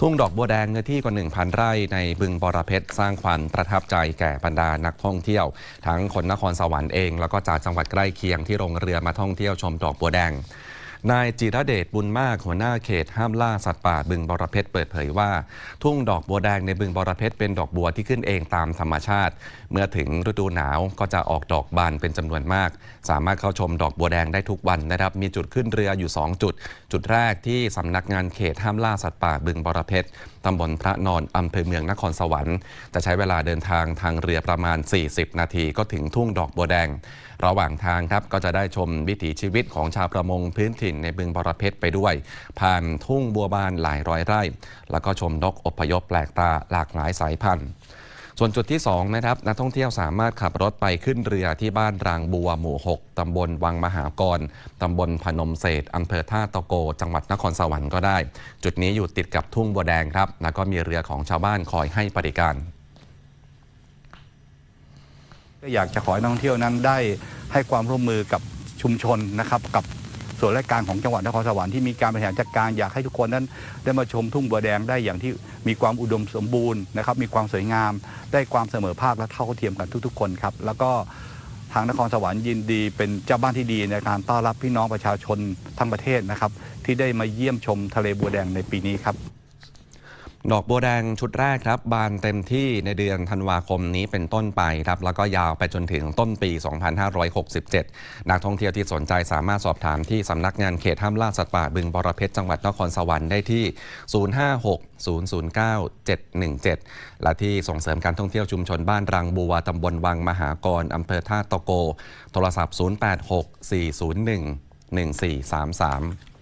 ทุ่งดอกบัวแดงเนื้อที่กว่า 1,000 ไร่ในบึงบรเพชรสร้างความประทับใจแก่บรรดานักท่องเที่ยว ทั้งคนนครสวรรค์เอง แล้วก็จากจังหวัดใกล้เคียงที่ลงเรือมาท่องเที่ยวชมดอกบัวแดง นายจิรเดชบุญมากหัวหน้าเขตห้ามล่าสัตว์ป่าบึงบรเพชรเปิดเผยว่า ทุ่งดอกบัวแดงในบึงบรเพชรเป็นดอกบัวที่ขึ้นเองตามธรรมชาติ เมื่อถึงฤดูหนาวก็จะออกดอกบานเป็นจำนวนมาก สามารถเข้าชมดอกบัวแดงได้ทุกวันนะครับมีจุดขึ้นเรืออยู่ 2 จุด จุดแรกที่สำนักงานเขตห้ามล่าสัตว์ป่าบึงบรเพชรตำบลพระนอนอำเภอเมืองนครสวรรค์จะใช้เวลาเดินทางทางเรือประมาณ 40 นาทีก็ถึงทุ่งดอกบัวแดง ระหว่างทางครับก็จะได้ชมวิถีชีวิตของชาวประมงพื้นถิ่นในบึงบรเพชรไปด้วย ผ่านทุ่งบัวบานหลายร้อยไร่ แล้วก็ชมนกอพยพแปลกตาหลากหลายสายพันธุ์ส่วนจุดที่2นะครับนักท่องเที่ยวสามารถขับรถไปขึ้นเรือที่บ้านรางบัวหมู่ 6 ตำบลวังมหากร ตำบลพนมเศษอำเภอท่าตะโก จังหวัดนครสวรรค์ก็ได้ จุดนี้อยู่ติดกับทุ่งบัวแดงครับ แล้วก็มีเรือของชาวบ้านคอยให้บริการก็อยากจะขอให้นักท่องเที่ยวนั้นได้ให้ความร่วมมือกับชุมชนนะครับกับ ส่วนราชการของจังหวัดนครสวรรค์ที่มีการบริหารจัดการอยากให้ทุกคนนั้น ได้มาชมทุ่งบัวแดงได้อย่างที่มีความอุดมสมบูรณ์นะครับมีความสวยงาม ได้ความเสมอภาคและเท่าเทียมกันทุก ๆ คนครับแล้วก็ทางนครสวรรค์ยินดีเป็นเจ้าบ้านที่ดีในการต้อนรับพี่น้องประชาชนทั้งประเทศนะครับที่ได้มาเยี่ยมชมทะเลบัวแดงในปีนี้ครับ ดอกบัวแดงชุดแรกครับ บานเต็มที่ในเดือนธันวาคมนี้เป็นต้นไปครับ แล้วก็ยาวไปจนถึงต้นปี 2567 นักท่องเที่ยวที่สนใจสามารถสอบถามที่สำนักงานเขตห้ามล่าสัตว์ป่าบึงบรเพชรจังหวัดนครสวรรค์ได้ที่ 056 009 717 และที่ส่งเสริมการท่องเที่ยวชุมชนบ้านรังบัวตำบลวังมหากรอำเภอท่าตะโก โทรศัพท์ 086 401 1433